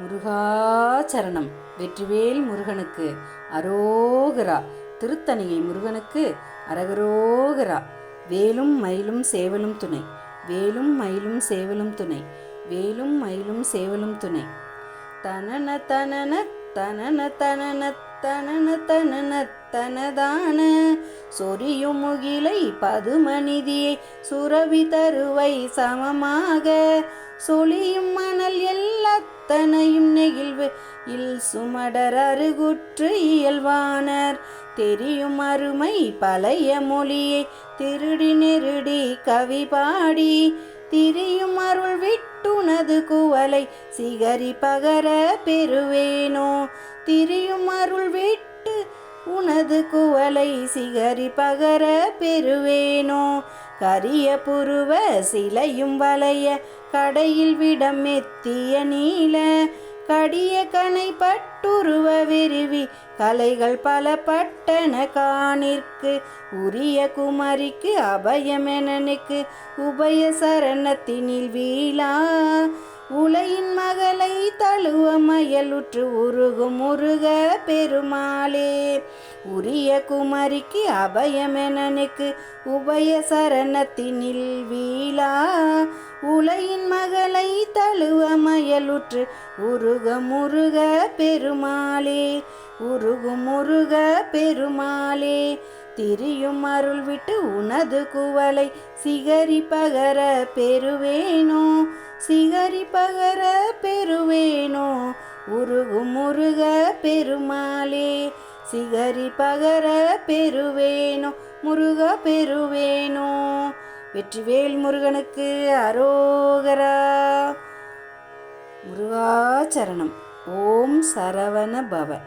முருகாச்சரணம். வெற்றிவேல் முருகனுக்கு அரோகரா. திருத்தணியை முருகனுக்கு அரகரோகரா. வேலும் மயிலும் சேவலும் துணை. வேலும் மயிலும் சேவலும் துணை. வேலும் மயிலும் சேவலும் துணை. தனன தனன தனன தனன தனன தனன தனதான. சொரியும் முகிலை பதுமநிதியை சுரவி தருவை சமமாக. சொலியும் மணல் அத்தனையும் நெகிழ்வு. இல் சுமடர் அருகுற்று இயல்வானர். தெரியும் அருமை பழைய மொழியை. திருடி நெருடி கவி பாடி. திரியும் அருள் விட்டுனது குவலை சிகரி பகர பெறுவேனோ. திரியும் அருள் விட்டு உனது குவலை சிகரி பகர பெறுவேனோ. கரிய புருவ சிலையும் வளைய. கடையில் விடம் எத்திய நீல கடிய கனை பட்டுருவ விரிவி கலைகள் பல பட்டன காணிற்கு உரிய குமரிக்கு அபயமெனனுக்கு உபய சரணத்தினில் வீழா உலையின் மகளை தழுவ மயலுற்று உருகும் முருக பெருமாளே. உரிய குமரிக்கு அபயமெனனுக்கு உபய சரணத்தினில் வீழா. உலையின் மகளை தழுவ மயலுற்று உருக முருக பெருமாளே. உருகும் முருக பெருமாளே திரியும் அருள் விட்டு உனது குவலை சிகரி பகர பெறுவேனோ. சிகரி பகர பெறுவேனோ உருகு முருக பெருமாளே. சிகரி பகர பெறுவேனோ முருக பெறுவேனோ வெற்றிவேல் முருகனுக்கு அரோகரா. முருகாச்சரணம். ஓம் சரவண பவன்